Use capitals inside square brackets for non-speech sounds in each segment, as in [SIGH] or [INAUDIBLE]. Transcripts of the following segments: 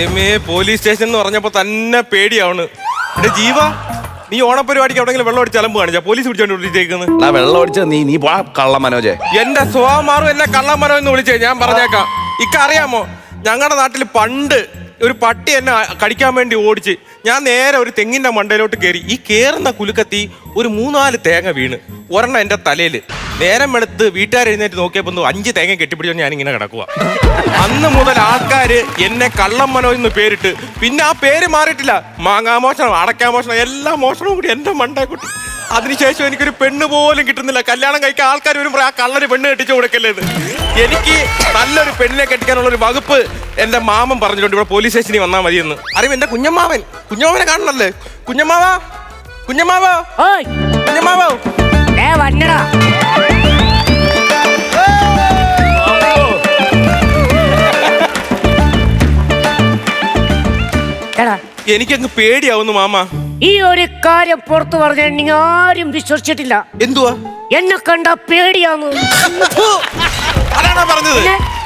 ഏമേ police station എന്ന് പറഞ്ഞപ്പോ തന്നെ പേടിയാണ് എന്റെ ജീവ നീ ഓണപരിപാടിക്ക് എവിടെങ്കിലും വെള്ളം അടിച്ച് അലമ്പ് കാണിച്ചാ? പോലീസ് പിടിച്ചോണ്ടിരിക്കുന്നത് എടാ വെള്ളം അടിച്ച നീ നീ പോടാ കള്ള മനോജെ. എന്റെ സ്വഭാവം എന്നെ കള്ള മനോ എന്ന് വിളിച്ചേ ഞാൻ പറഞ്ഞേക്കാം. ഇക്ക അറിയാമോ ഞങ്ങളുടെ നാട്ടിൽ പണ്ട് ഒരു പട്ടി എന്നെ കടിക്കാൻ വേണ്ടി ഓടിച്ച് ഞാൻ നേരെ ഒരു തെങ്ങിന്റെ മണ്ടയിലോട്ട് കയറി ഈ കേറുന്ന കുലുക്കത്തി ഒരു മൂന്നാൽ തേങ്ങ വീണ്. ഒരെണ്ണം എന്റെ തലയിൽ. നേരം വെളുത്ത് വീട്ടുകാർ നോക്കിയപ്പോൾ നോക്കിയപ്പോ ഒന്ന് അഞ്ച് തേങ്ങ കെട്ടിപ്പിടിച്ചോ ഞാൻ ഇങ്ങനെ കിടക്കുക അന്ന് മുതൽ ആൾക്കാർ എന്നെ കള്ളം മനോ എന്ന് പേരിട്ട് പിന്നെ ആ പേര് മാറിയിട്ടില്ല. മാങ്ങാമോഷണം അടക്കാമോഷണം എല്ലാ മോഷണവും കൂടി എന്റെ മണ്ടേ കുട്ടി. അതിനുശേഷം എനിക്കൊരു പെണ്ണ് പോലും കിട്ടുന്നില്ല. കല്യാണം കഴിക്കാൻ ആൾക്കാർ വരുമ്പോൾ ആ കള്ളന് പെണ്ണ് കെട്ടിച്ചു കൊടുക്കല്ലേ എന്ന്. എനിക്ക് നല്ലൊരു പെണ്ണിനെ കെട്ടിക്കാനുള്ള ഒരു വകുപ്പ് എന്റെ മാമൻ പറഞ്ഞിട്ടുണ്ട്. ഇവിടെ പോലീസ് സ്റ്റേഷനിൽ വന്നാൽ മതിയെന്ന്. അറിവ് എന്റെ കുഞ്ഞമ്മാവൻ. കുഞ്ഞമ്മാവനെ കാണണല്ലേ? കുഞ്ഞമ്മാവാ? കുഞ്ഞമ്മാവാ? കുഞ്ഞമ്മാവോ? ഏ വന്നടാ. എനിക്കങ്ങ് പേടിയാവുന്നു മാമ. ഈ ഒരു കാര്യം പുറത്തു പറഞ്ഞിട്ടുണ്ടെങ്കിൽ ആരും വിശ്വസിച്ചിട്ടില്ല. എന്തുവാ? എന്നെ കണ്ട പേടിയാവുന്നു. അതാണ് പറഞ്ഞത്?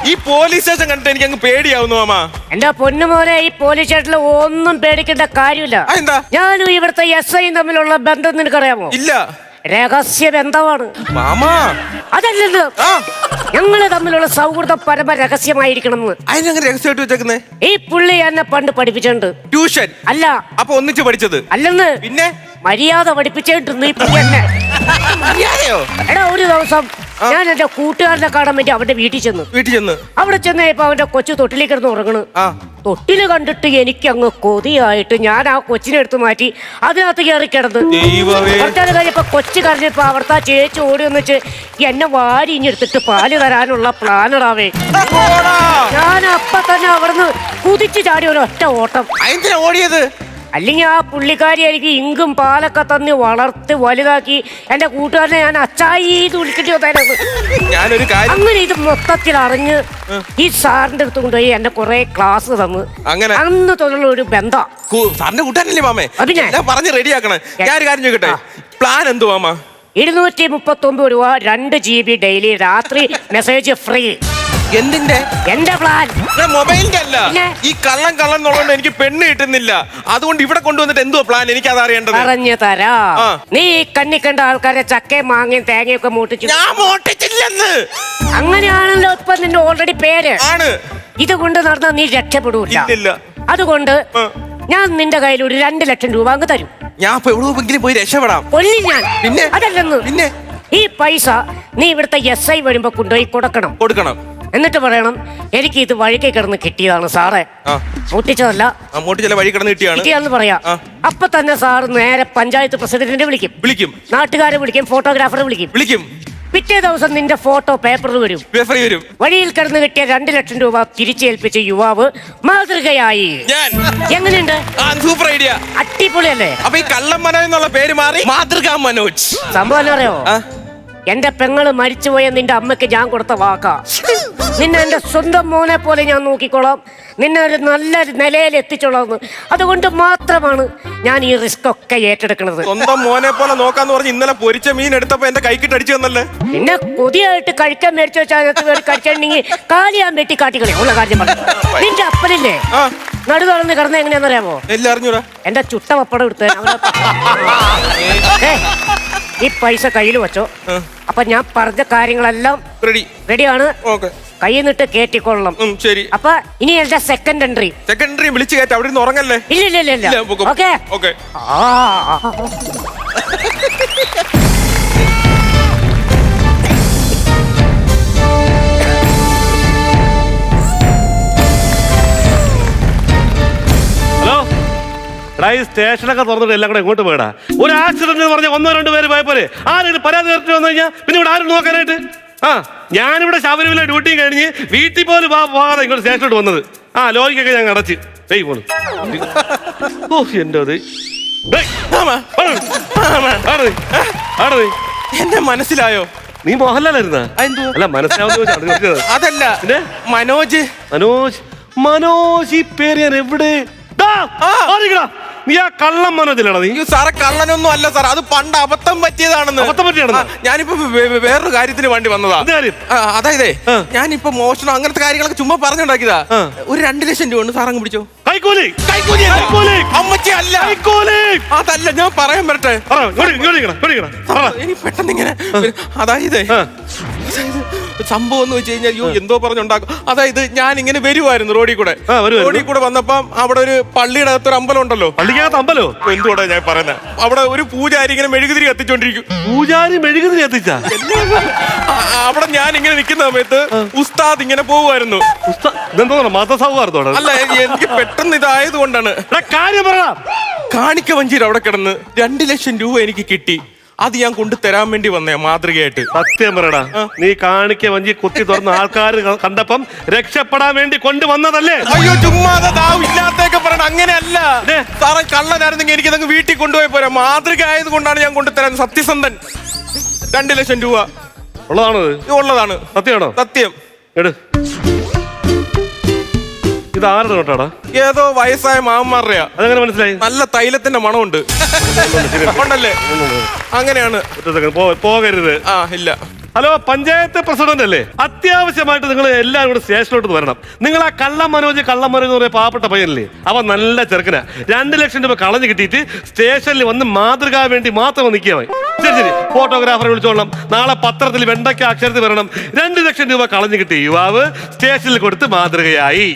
ഈ പോലീസ് സ്റ്റേഷൻ കണ്ടിട്ട് എനിക്ക് അങ്ങ് പേടിയാവുന്നു മാമ. എന്റെ പൊന്നുമോനെ ഈ പോലീസ് സ്റ്റേഷനിൽ ഒന്നും പേടിക്കേണ്ട കാര്യമില്ല. ഞാനും ഇവിടുത്തെ എസ് ഐയും തമ്മിലുള്ള ബന്ധം നിനക്കറിയാമോ? ഇല്ല. രഹസ്യ ബന്ധമാണ് മാമാ. അതല്ലല്ലോ. ആ. ഞങ്ങൾ തമ്മിലുള്ള സൗഹൃദം പരമ രഹസ്യമായിരിക്കണം അതിനങ്ങനെ രഹസ്യമായിട്ട് വെച്ചേക്കുന്നേ? ഈ പുള്ളി എന്നെ പണ്ട് പഠിപ്പിച്ചിട്ടുണ്ട്. ട്യൂഷൻ. അല്ല. അപ്പൊ ഒന്നിച്ച് പഠിച്ചത്. അല്ലെന്ന്. പിന്നെ? മര്യാദ പഠിപ്പിച്ചിട്ടുണ്ട് ഈ പുള്ളി എന്നെ. മര്യാദയോ? എടാ ഒരു ദിവസം ഞാൻ എന്റെ കൂട്ടുകാരനെ കാണാൻ വേണ്ടി അവന്റെ വീട്ടിൽ ചെന്നു. വീട്ടിൽ ചെന്ന്. അവിടെ ചെന്നപ്പോ അവന്റെ കൊച്ചു തൊട്ടിലേക്ക് കിടന്ന് ഉറങ്ങണ്. ആ. തൊട്ടിൽ കണ്ടിട്ട് എനിക്ക് അങ്ങ് കൊതിയായിട്ട് ഞാൻ ആ കൊച്ചിനെ എടുത്ത് മാറ്റി അതിനകത്ത് കയറി കിടന്ന്. ദൈവമേ. കുറച്ചാൽ കഴിഞ്ഞപ്പോ കൊച്ചു കരഞ്ഞപ്പോ അവിടുത്തെ ആ ചേച്ചി ഓടി വന്നിച്ച് എന്നെ വാരി ഇഞ്ഞെടുത്തിട്ട് പാൽ തരാനുള്ള പ്ലാനടാവേ പോടാ. ഞാൻ അപ്പൊ തന്നെ അവിടുന്ന് കുതിച്ചു ചാടി ഒരു ഒറ്റ ഓട്ടം അതെന്തിനാ ഓടിയത്? അല്ലെങ്കിൽ ആ പുള്ളിക്കാരി എനിക്ക് ഇങ്കും പാലൊക്കെ തന്ന് വളർത്ത് വലുതാക്കി എന്റെ കൂട്ടുകാരനെ ഞാൻ അച്ചായി ഇത് വിളിക്കേണ്ടി വന്നായിരുന്നു ഞാനൊരു കാര്യം അങ്ങനെ ഇത് മൊത്തത്തിൽ അറിഞ്ഞ് ഈ സാറിന്റെ അടുത്ത് കൊണ്ടുപോയി എന്നെ കുറെ ക്ലാസ് തന്നു. അങ്ങനെ അന്ന് തൊട്ടുള്ള ഒരു ബന്ധം. സാറിന്റെ കൂട്ടാനല്ലേ മാമേ? ആ, പിന്നെ? പറഞ്ഞ് റെഡിയാക്കണേ. ഞാൻ ഒരു കാര്യം ചോദിക്കട്ടെ? പ്ലാൻ എന്തു മാമ? ഇരുന്നൂറ്റി മുപ്പത്തി ഒമ്പത് രൂപ രണ്ട് ജി ബി ഡെയിലി രാത്രി മെസ്സേജ് ഫ്രീ എന്തിന്റെ? എന്റെ പ്ലാൻ ഞാൻ മൊബൈലിന്റെ അല്ല. പിന്നെ? ഈ കള്ളം കള്ളം എന്നുള്ളതുകൊണ്ട് എനിക്ക് പെണ്ണ് കിട്ടുന്നില്ല. അതുകൊണ്ട് ഇവിടെ കൊണ്ടുവന്നിട്ട് എന്തോ പ്ലാൻ എനിക്ക് അത് അറിയേണ്ടത്. പറഞ്ഞു തരാ. ആ. നീ ഈ കണ്ണി കണ്ട ആൾക്കാരെ ചക്കയും മാങ്ങയും തേങ്ങയും ഒക്കെ മൂട്ടിച്ചു. ഞാൻ മോട്ടിച്ചില്ലെന്ന്. അങ്ങനെയാണല്ലോ ഇപ്പൊ നിന്റെ ഓൾറെഡി പേര്. ആണ്. ഇതുകൊണ്ട് നടന്നാ നീ രക്ഷപ്പെടൂല്ല ഇല്ലില്ല. അതുകൊണ്ട് ആ. ഞാൻ നിന്റെ കയ്യിൽ ഒരു രണ്ട് ലക്ഷം രൂപ അങ്ങ് തരും. ഞാൻ ഇപ്പൊ എവിടെയെങ്കിലും പോയി രക്ഷപ്പെടാം. കൊല്ലി ഞാൻ. പിന്നെ? അതല്ലെന്ന്. പിന്നെ? ഈ പൈസ നീ ഇവിടുത്തെ എസ് ഐ വരുമ്പോ കൊണ്ടുപോയി കൊടുക്കണം. കൊടുക്കണം. എന്നിട്ട് പറയണം എനിക്ക് ഇത് വഴിക്ക് കിടന്ന് കിട്ടിയതാണ് സാറേ. ആ. മൂട്ടിച്ചല്ല വഴി കിടന്ന് കിട്ടിയാണ്. കിട്ടിയാന്ന് പറയാ. അപ്പൊ തന്നെ സാറ് നേരെ പഞ്ചായത്ത് പ്രസിഡന്റിനെ വിളിക്കും. വിളിക്കും. നാട്ടുകാരെ വിളിക്കും ഫോട്ടോഗ്രാഫറെ വിളിക്കും. വിളിക്കും. പിറ്റേ ദിവസം നിന്റെ ഫോട്ടോ പേപ്പറിൽ വരും. പേപ്പറിൽ വരും. വഴിയിൽ കിടന്ന് കിട്ടിയ രണ്ട് ലക്ഷം രൂപ തിരിച്ചേൽപ്പിച്ച യുവാവ് മാതൃകയായി. എങ്ങനെയുണ്ട്? Super idea. അടിപൊളിയല്ലേ? അപ്പൊ ഈ കള്ളം മനോജ് എന്നുള്ള പേര് മാറി മാതൃകാ മനോജ്. സംഭവം എന്താ അറിയോ? എന്റെ പെങ്ങൾ മരിച്ചുപോയ നിന്റെ അമ്മയ്ക്ക് ഞാൻ കൊടുത്ത വാക്കാ. നിന്നെ എന്റെ സ്വന്തം മോനെ പോലെ ഞാൻ നോക്കിക്കോളാം. നിന്നെ ഒരു നല്ലൊരു നിലയിൽ എത്തിച്ചോളാം അതുകൊണ്ട് മാത്രമാണ് ഞാൻ ഈ റിസ്ക് ഒക്കെ ഏറ്റെടുക്കുന്നത്. സ്വന്തം മോനെ പോലെ നോക്കാന്ന് പറഞ്ഞ് ഇന്നലെ പൊരിച്ച മീൻ എടുത്തപ്പോ എന്റെ കൈക്കിട്ട് അടിച്ചു തന്നല്ലേ? പിന്നെ കൊതിയായിട്ട് കഴിക്കാൻ മേടിച്ചു വെച്ചാൽ കഴിച്ചിട്ടുണ്ടെങ്കിൽ കാലിയാൻ വെട്ടി കാട്ടിക്കളി ഉള്ള കാര്യം പറഞ്ഞു നിന്റെ അപ്പനില്ലേ? നടു തുറന്ന് കിടന്ന എങ്ങനെയാണെന്നറിയാമോ? എല്ലാം അറിഞ്ഞൂടാ. എന്റെ ചുട്ട പപ്പടം എടുത്ത് [LAUGHS] ഈ പൈസ കയ്യിൽ വെച്ചോ. ആ. അപ്പൊ ഞാൻ പറഞ്ഞ കാര്യങ്ങളെല്ലാം റെഡി റെഡിയാണ്. ഓക്കെ. കയ്യിൽ നിന്നിട്ട് കേറ്റിക്കൊള്ളണം ശരി. അപ്പൊ ഇനി എന്റെ സെക്കൻഡ് എൻട്രി സെക്കൻഡ് എൻട്രി വിളിച്ചു കയറ്റ അവിടെ നിന്ന് ഉറങ്ങല്ലേ? ഇല്ല ഇല്ല ഇല്ല ഇല്ല, ഓക്കേ. ഓക്കെ. ഹലോ എടാ ഈ സ്റ്റേഷനൊക്കെ തുറന്നിട്ട് എല്ലാം കൂടെ ഇങ്ങോട്ട് പോയടാ? ഒരു ആക്സിഡന്റ് എന്ന് പറഞ്ഞാൽ ഒന്നോ രണ്ടോ പേര് പോയപ്പോലെ ആരെങ്കിലും പരാതി നേരിട്ട് വന്നു കഴിഞ്ഞാൽ പിന്നെ ഇവിടെ ആരും നോക്കാനായിട്ട്? ആ ഞാനിവിടെ ശബരിമല ഡ്യൂട്ടി കഴിഞ്ഞ് വീട്ടിൽ പോലും പോകാ- പോകാതെ ഇങ്ങോട്ട് സ്റ്റേഷനോട്ട് വന്നത്. ആ ലോറിക്കൊക്കെ ഞാൻ അടച്ച്. എന്റെ പോണു ഓ എന്റെ അത് എന്നെ മനസ്സിലായോ? നീ മോഹൻലാലായിരുന്ന? അല്ല മനസ്സിലാവുന്ന അതല്ല? മനോജ്. മനോജ്. മനോജ് ഈ പേര് ഞാൻ എവിടെ? നീ ആ കള്ളം മനോജിലടാ നീ. അയ്യോ സാറെ കള്ളനൊന്നും അല്ല സാർ അത് പണ്ട് അബദ്ധം പറ്റിയതാണെന്ന്. അബദ്ധം ഞാനിപ്പോ വേറൊരു കാര്യത്തിന് വേണ്ടി വന്നതാ. അതായത്. ഞാനിപ്പോ മോഷണം അങ്ങനത്തെ കാര്യങ്ങളൊക്കെ ചുമ്മാ പറഞ്ഞുണ്ടാക്കിയതാ. ഒരു രണ്ട് ലക്ഷം രൂപ ഉണ്ട് സാർ അങ്ങ് പിടിച്ചോ? കൈക്കൂലി. കൈക്കൂലി അല്ല. കൈക്കൂലി. അമ്മച്ചി അല്ല. കൈക്കൂലി. അതല്ല ഞാൻ പറയാൻ പറ്റേ പെട്ടെന്ന് ഇങ്ങനെ അതായത് സംഭവം എന്ന് വെച്ച് കഴിഞ്ഞാൽ അയ്യോ എന്തോ പറഞ്ഞുണ്ടാക്കും. അതായത് ഞാൻ ഇങ്ങനെ വരുമായിരുന്നു റോഡിൽ കൂടെ. ആ. റോഡിൽ കൂടെ വന്നപ്പം അവിടെ ഒരു പള്ളിയുടെ അകത്ത് ഒരു അമ്പലം ഉണ്ടല്ലോ. പള്ളിക്കകത്ത് അമ്പലോ? എന്തുകൂടെ ഞാൻ പറയുന്നത് അവിടെ ഒരു പൂജാരി ഇങ്ങനെ മെഴുകുതിരി കത്തിച്ചോണ്ടിരിക്കും. പൂജാരി മെഴുകുതിരി എത്തിച്ച ആ, ആ, അവിടെ ഞാൻ ഇങ്ങനെ നിൽക്കുന്ന സമയത്ത് ഉസ്താദ് ഇങ്ങനെ പോവുമായിരുന്നു. ഇതെന്തോ മതസൗഹാർദ്ദമാണ്? അല്ല എനിക്ക് പെട്ടെന്ന് ഇതായത് കൊണ്ടാണ്. കാര്യം പറ. കാണിക്ക വഞ്ചിയിൽ അവിടെ കിടന്ന് രണ്ട് ലക്ഷം രൂപ എനിക്ക് കിട്ടി. അത് ഞാൻ കൊണ്ടു തരാൻ വേണ്ടി വന്നേ മാതൃകയായിട്ട്. സത്യം പറയടാ. നീ കാണിക്ക വഞ്ചി കുത്തി തുറന്ന ആൾക്കാർ കണ്ടപ്പം രക്ഷപ്പെടാൻ വേണ്ടി കൊണ്ടുവന്നതല്ലേ? അയ്യോ ചുമ്മാതെ ഇല്ലാത്തൊക്കെ പറയണം. അങ്ങനെയല്ല. സാറേ കള്ളനായിരുന്നെങ്കിൽ എനിക്ക് ഇതങ്ങ് വീട്ടിൽ കൊണ്ടുപോയി പോരാ. മാതൃക ആയത് കൊണ്ടാണ് ഞാൻ കൊണ്ടുതരാൻ സത്യസന്ധൻ. രണ്ട് ലക്ഷം രൂപ. ഉള്ളതാണ് ഉള്ളതാണ്. സത്യമാണോ? സത്യം. എട്. ഇത് ആരുടെ നോട്ടാടാ? ഏതോ വയസ്സായ മാമന്മാരുടെയാ. അതെങ്ങനെ മനസ്സിലായി? നല്ല തൈലത്തിന്റെ മണമുണ്ട്. ഉണ്ടല്ലേ? അങ്ങനെയാണ്. ഒറ്റ second, പോ- പോകരുത്. ആ ഇല്ല. ഹലോ പഞ്ചായത്ത് പ്രസിഡന്റ് അല്ലേ? അത്യാവശ്യമായിട്ട് നിങ്ങൾ എല്ലാവരും കൂടെ സ്റ്റേഷനിലോട്ട് വരണം. നിങ്ങൾ ആ കള്ളം മനോജ് കള്ളം മനോജ് എന്ന് പറയുന്ന പാവപ്പെട്ട പയ്യനല്ലേ? അവൻ നല്ല ചെറുക്കനാ. രണ്ട് ലക്ഷം രൂപ കളഞ്ഞു കിട്ടിയിട്ട് സ്റ്റേഷനിൽ വന്ന് മാതൃക വേണ്ടി മാത്രം നിൽക്കുകയായി ശരി ശരി. ഫോട്ടോഗ്രാഫറെ വിളിച്ചോളണം. നാളെ പത്രത്തിൽ വെണ്ടയ്ക്ക അക്ഷരത്തിൽ വരണം. രണ്ട് ലക്ഷം രൂപ കളഞ്ഞു കിട്ടിയ യുവാവ് സ്റ്റേഷനിൽ കൊടുത്ത് മാതൃകയായി.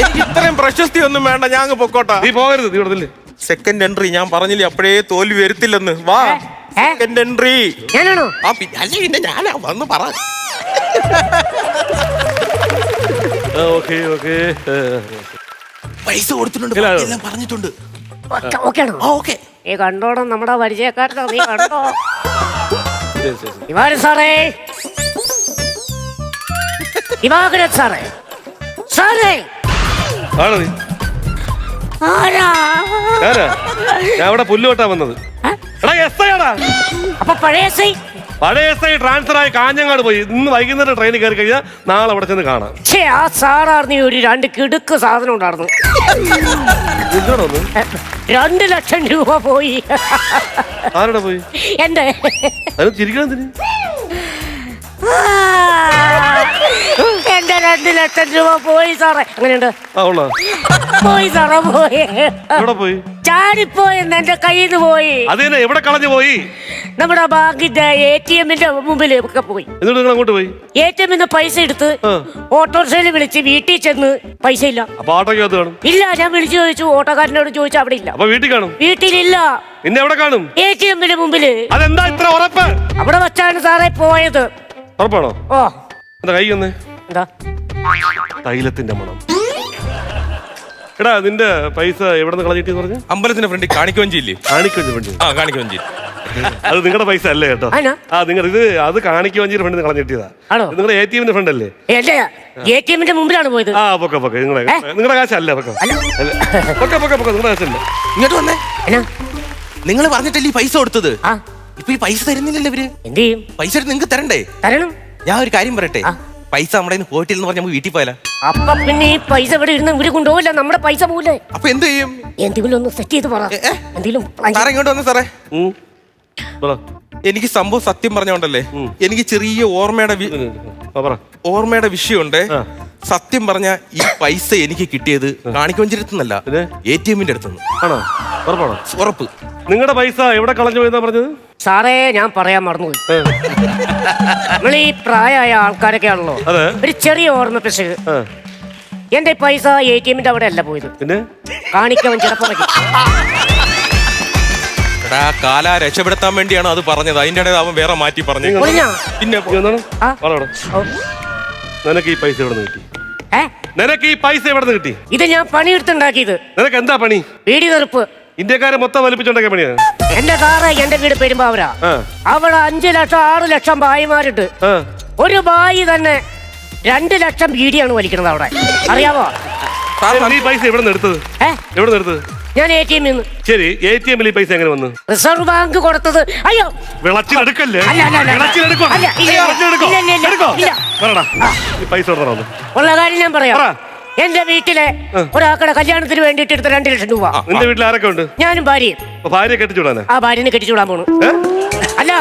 എനിക്ക് ഇത്രയും പ്രശസ്തി ഒന്നും വേണ്ട ഞാൻ അങ്ങ് പൊക്കോട്ടാ. നീ പോകരുത് നീ ഇവിടെ സെക്കൻഡ് എൻട്രി ഞാൻ പറഞ്ഞില്ലേ അപ്പോഴേ തോൽവി വരുത്തില്ലെന്ന്. വാ ഏ? സെക്കൻഡ് എൻട്രി ഞാനാണോ? ആ പിന്നെ അല്ല പിന്നെ ഞാനാ വന്ന് പറ. Okay okay. പൈസ കൊടുത്തിട്ടുണ്ട് ഇല്ല. എല്ലാം പറഞ്ഞിട്ടുണ്ട്. ഓക്കെ ഓക്കെ ആണോ ആ ഓക്കെ. നീ കണ്ടോണം നമ്മുടെ പരിചയക്കാരനോ നീ കണ്ടോ? സാറേ. സാറേ. സാറേ. ആണോ നീ? ആരാ? ഞാനാ ഞാൻ ഇവിടെ പുല്ല് വെട്ടാൻ വന്നത് എടാ എസ് ഐ ആടാ. അപ്പൊ പഴയ സൈ പഴയ എസ് ഐ ട്രാൻസ്ഫർ ആയി കാഞ്ഞങ്ങാട് പോയി. ഇന്ന് വൈകുന്നേരം ട്രെയിനിൽ കയറി കഴിഞ്ഞാൽ നാളെ അവിടെ ചെന്ന് കാണാം. ഛേ ആ ഒരു രണ്ട് കിടുക്ക് സാധനം ഉണ്ടായിരുന്നു. എന്താണോ ഒന്ന് രണ്ട് ലക്ഷം രൂപ പോയി. ആരുടെ പോയി? എന്റെ അതിന് ചിരിക്കണം എന്തിന്? എന്റെ രണ്ട് ലക്ഷം രൂപ പോയി സാറേ. അങ്ങനെയുണ്ട്. പോയി സാറേ പോയി. എവിടെ പോയി? ചാടിപ്പോയെന്ന് എന്റെ കയ്യിൽ നിന്ന് പോയി. അത് തന്നെ എവിടെ കളഞ്ഞു പോയി? നമ്മുടെ ബാങ്കിന്റെ എ ടി എമ്മിന്റെ മുമ്പിൽ ഒക്കെ പോയി. എന്നിട്ട് നിങ്ങൾ അങ്ങോട്ട് പോയി? എ ടി എമ്മിന്ന് പൈസ എടുത്ത്. ഓട്ടോറിക്ഷയിൽ വിളിച്ച് വീട്ടിൽ ചെന്ന് പൈസ ഇല്ല. അപ്പൊ ഓട്ടോയ്ക്കകത്ത് കാണും? ഇല്ല ഞാൻ വിളിച്ചു ചോദിച്ചു ഓട്ടോക്കാരനോട് ചോദിച്ചു അവിടെ ഇല്ല. അപ്പൊ വീട്ടിൽ കാണും? വീട്ടിലില്ല. പിന്നെ എവിടെ കാണും? എ ടി എമ്മിന്റെ മുമ്പിൽ. അതെന്താ ഇത്ര ഉറപ്പ്? അവിടെ വച്ചാണ് സാറേ പോയത്. ഉറപ്പാണോ? ഓ. എന്താ കൈ ഒന്ന് എന്താ തൈലത്തിന്റെ മണം. എടാ നിന്റെ പൈസ എവിടെ നിന്ന് കളഞ്ഞിട്ട് പറഞ്ഞു? അമ്പലത്തിന്റെ ഫ്രണ്ടിൽ കാണിക്കുവഞ്ചിയില്ലേ? കാണിക്കുവഞ്ചി ഫ്രണ്ട് ആ കാണിക്കുവഞ്ചി. അത് നിങ്ങളുടെ പൈസ അല്ലേ കേട്ടോ? ആ നിങ്ങൾ ഇത് അത് കാണിക്കുവഞ്ചിയുടെ ഫ്രണ്ട് കളഞ്ഞിട്ടിയതാ ആണോ? നിങ്ങളുടെ എ ടി എമ്മിന്റെ ഫ്രണ്ട് അല്ലേ? എന്റെ എ ടി എമ്മിന്റെ മുമ്പിലാണ് പോയത്. ആ പൊക്കെ പൊക്കെ. നിങ്ങളുടെ നിങ്ങളുടെ കാശല്ല പൊക്കെ. അല്ല. അല്ല. പൊക്കെ പൊക്കെ പൊക്കെ. നിങ്ങളുടെ കാശല്ല. ഇങ്ങോട്ട് വന്നേ. എന്നാ? നിങ്ങൾ പറഞ്ഞിട്ടല്ലേ ഈ പൈസ കൊടുത്തത്? ആ. ഇപ്പൊ ഈ പൈസ തരുന്നില്ലല്ലോ ഇവർ. എന്ത് ചെയ്യും? പൈസ നിങ്ങക്ക് നിങ്ങൾക്ക് തരണ്ടേ? തരണം. ഞാൻ ഒരു കാര്യം പറയട്ടെ? ആ. പൈസ നമ്മുടെ ഹോട്ടലിൽ നിന്ന് പറഞ്ഞാൽ നമുക്ക് വീട്ടിൽ പോയാലോ? അപ്പൊ പിന്നെ ഈ പൈസ ഇവിടെ ഇരുന്ന് ഇവർ കൊണ്ടുപോകില്ല നമ്മുടെ പൈസ പോലെ അപ്പൊ എന്ത് ചെയ്യും? എന്തെങ്കിലും ഒന്ന് സെറ്റ് ചെയ്ത് പറ. എന്തെങ്കിലും സാറേ ഇങ്ങോട്ട് വന്നേ സാറേ. എനിക്ക് സംഭവം സത്യം പറഞ്ഞോണ്ടല്ലേ? എനിക്ക് ചെറിയ ഓർമ്മയുടെ ഓർമ്മയുടെ വിഷയമുണ്ട്. സത്യം പറഞ്ഞ ഈ പൈസ എനിക്ക് കിട്ടിയത് കാണിക്കൊഞ്ചിരത്തുനിന്നല്ല? എ ടി എമ്മിന്റെ അടുത്തുനിന്ന്. ആണോ? ഉറപ്പാണോ? ഉറപ്പ്. നിങ്ങളുടെ പൈസ എവിടെ കളഞ്ഞു പോയെന്നാ പറഞ്ഞത്? സാറേ ഞാൻ പറയാൻ മറന്നുപോയി. നമ്മൾ ഈ പ്രായമായ ആൾക്കാരൊക്കെ ആണല്ലോ ഒരു ചെറിയ ഓർമ്മ പക്ഷേ എന്റെ പൈസ എ ടി എമ്മിന്റെ അവിടെ അല്ല പോയത് കാണിക്കവൻ ചിലപ്പോ എടാ കാല രക്ഷപ്പെടുത്താൻ വേണ്ടിയാണ് അത് പറഞ്ഞത്? അതിന്റെ ഇടയിൽ അവൻ വേറെ മാറ്റി പറഞ്ഞു? പിന്നെ. നിനക്ക് ഈ പൈസ എവിടെ കിട്ടി? നിനക്ക് ഈ പൈസ എവിടെ നിന്ന് കിട്ടി? ഇത് ഞാൻ പണിയെടുത്തുണ്ടാക്കിയത്. നിനക്ക് എന്താ പണി? വീടി തെറുപ്പ് ഇന്ത്യക്കാരെ മൊത്തം വലിപ്പിച്ചുണ്ടാക്കിയ പണിയാണ് എന്റെ കാറ് എന്റെ വീട് പെരുമ്പാവൂരാ. ആ. അവിടെ അഞ്ചു ലക്ഷം ആറ് ലക്ഷം ഭായിമാരുണ്ട് ആ. ഒരു ബായി തന്നെ രണ്ട് ലക്ഷം ബീഡിയാണ് വലിക്കുന്നത് അവിടെ. അറിയാമോ സാർ നീ ഈ പൈസ എവിടെ നിന്ന് എടുത്തത്? ഏ? എവിടെ നിന്ന് എടുത്തത്? ഞാൻ എ ടി എമ്മിൽ ശരി എ ടി എമ്മിൽ ഈ പൈസ എങ്ങനെ വന്നു? റിസർവ് ബാങ്ക് കൊടുത്തത്. അയ്യോ. വിളച്ചിലെടുക്കല്ലേ? അല്ല, അല്ല, അല്ല. വിളച്ചിലെടുക്കോ? അല്ല, ഇല്ല, ഇല്ല. വിളച്ചിലെടുക്കോ? ഇല്ല, ഇല്ല, ഇല്ല. എടുക്കോ? ഇല്ല. പറടാ ഈ പൈസ എവിടെ നിന്ന് ഉള്ള കാര്യം ഞാൻ പറയാം. പറ. എന്റെ വീട്ടിലെ ഒരാക്കടെ കല്യാണത്തിന് വേണ്ടിട്ട് എടുത്ത രണ്ട് ലക്ഷം രൂപ. നിന്റെ വീട്ടിൽ ആരൊക്കെ ഉണ്ട്? ഞാനും ഭാര്യയും. ഭാര്യ കെട്ടിച്ചുവിടാനാ? ആ ഭാര്യനെ കെട്ടിച്ചൂടാൻ പോണു. അല്ല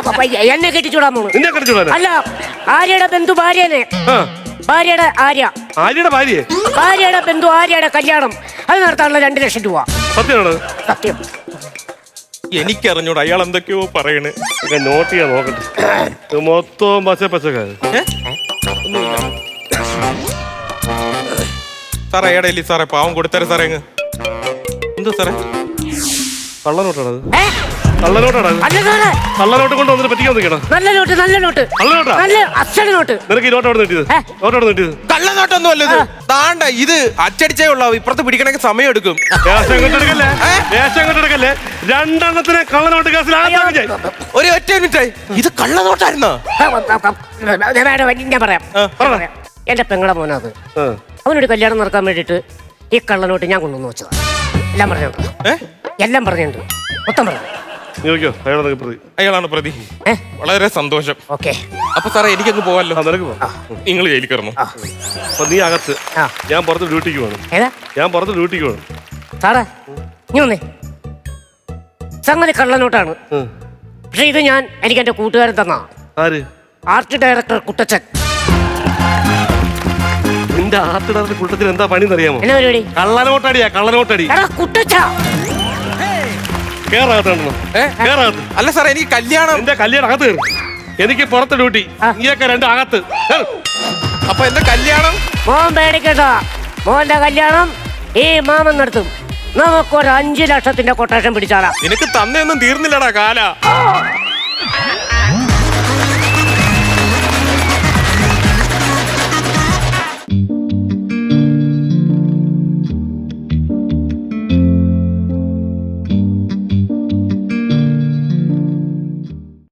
എന്നെ കെട്ടിച്ചൂടാൻ പോണു. നിന്നെ അല്ല ആര്യയുടെ ബന്ധു ഭാര്യനെ. ഭാര്യയുടെ ആര്യ. ആര്യയുടെ ഭാര്യ ഭാര്യയുടെ ബന്ധു ആര്യയുടെ കല്യാണം. അത് നടത്താനുള്ള രണ്ട് ലക്ഷം രൂപ. സത്യമാണ് സത്യം. എനിക്കറിഞ്ഞൂട അയാൾ എന്തൊക്കെയോ പറയണ്. നോട്ട് ചെയ്യാൻ നോക്കട്ടെ. മൊത്തം പച്ച പച്ചക്കാര് ഒന്നുമില്ല. സാറേ ഏടെ ഇല്ലേ സാറേ? പാവം കൊടുത്തരാ സാറേ അങ്ങ്. എന്താ സാറേ? കള്ളനോട്ടാണത് ഏ? കള്ളനോട്ടാണത് അല്ല സാറേ. കള്ളനോട്ട് കൊണ്ട് വന്നിട്ട് പറ്റിക്കാൻ നിൽക്കണം നല്ല നോട്ട് നല്ല നോട്ട്. കള്ളനോട്ടാ? നല്ല അച്ചടി നോട്ട്. നിനക്ക് ഈ നോട്ട് അവിടെ കിട്ടിയത്? ഏ? നോട്ട് അവിടെ കിട്ടിയത്? കള്ളനോട്ടൊന്നും അല്ല ഇത് താണ്ട ഇത് അച്ചടിച്ചേ ഉള്ളൂ. ഇപ്പുറത്ത് പിടിക്കണമെങ്കിൽ സമയം എടുക്കും. വേഷം കൊണ്ടെടുക്കല്ലേ വേഷം കൊണ്ടെടുക്കല്ലേ രണ്ടെണ്ണത്തിനെ കള്ളനോട്ട് കേസിൽ ഞാൻ ഒരു ഒറ്റ മിനിറ്റ് ഇത് കള്ളനോട്ടായിരുന്നോ? നോട്ടായിരുന്നോ ഞാൻ പറയാം. ആ, ഞാൻ പറയാം. എന്റെ പെങ്ങളെ മോനത് ആ. അവനൊരു കല്യാണം നടക്കാൻ വേണ്ടിയിട്ട് ഈ കള്ളനോട്ട് ഞാൻ കൊണ്ടുവന്ന് വെച്ചതാ. എല്ലാം പറഞ്ഞിട്ടുണ്ട് ഏ? എല്ലാം പറഞ്ഞിട്ടുണ്ട് മൊത്തം പറഞ്ഞു. നോക്കിയോ? പ്രതി. അയാളാണ് പ്രതി. ഏ? വളരെ സന്തോഷം. ഓക്കെ. അപ്പൊ സാറേ എനിക്കങ്ങ് പോവാല്ലോ ആ നിനക്ക് പോ നിങ്ങൾ ജയിലിൽ കയറണം? അപ്പൊ നീ അകത്ത് ആ. ഞാൻ പുറത്ത് ഡ്യൂട്ടിക്ക് പോകണം ഏതാ? ഞാൻ പുറത്ത് ഡ്യൂട്ടിക്ക് പോകണം സാറേ നീ വന്നേ. സംഗതി കള്ളനോട്ടാണ്. പക്ഷെ ഇത് ഞാൻ എനിക്ക് എന്റെ കൂട്ടുകാരൻ തന്ന. ആര്? Art director Kuttachan. നിന്റെ ആട്ടിടാറിന്റെ കൂട്ടത്തിൽ എന്താ പണി എന്നറിയാമോ എന്നാ പരിപാടി? കള്ളനോട്ടടിയാ കള്ളനോട്ടടി. എടാ കുട്ടച്ചാ കേറാകത്തുണ്ടോ ഏ? കേറാകത്ത്. അല്ല സാറേ എനിക്ക് കല്യാണം എന്റെ കല്യാണം അകത്ത് കയറി. എനിക്ക് പുറത്ത് ഡ്യൂട്ടി. ഇങ്ങനെയൊക്കെ നീയൊക്കെ രണ്ട് അകത്ത്. അപ്പൊ എന്റെ കല്യാണം? മോൻ പേടിക്കട്ടോ മോന്റെ കല്യാണം ഈ മാമൻ നടത്തും. നമുക്കൊരു അഞ്ചു ലക്ഷത്തിന്റെ കൊട്ടേഷൻ പിടിച്ചാടാ. നിനക്ക് തന്നെയൊന്നും തീർന്നില്ലടാ കാല.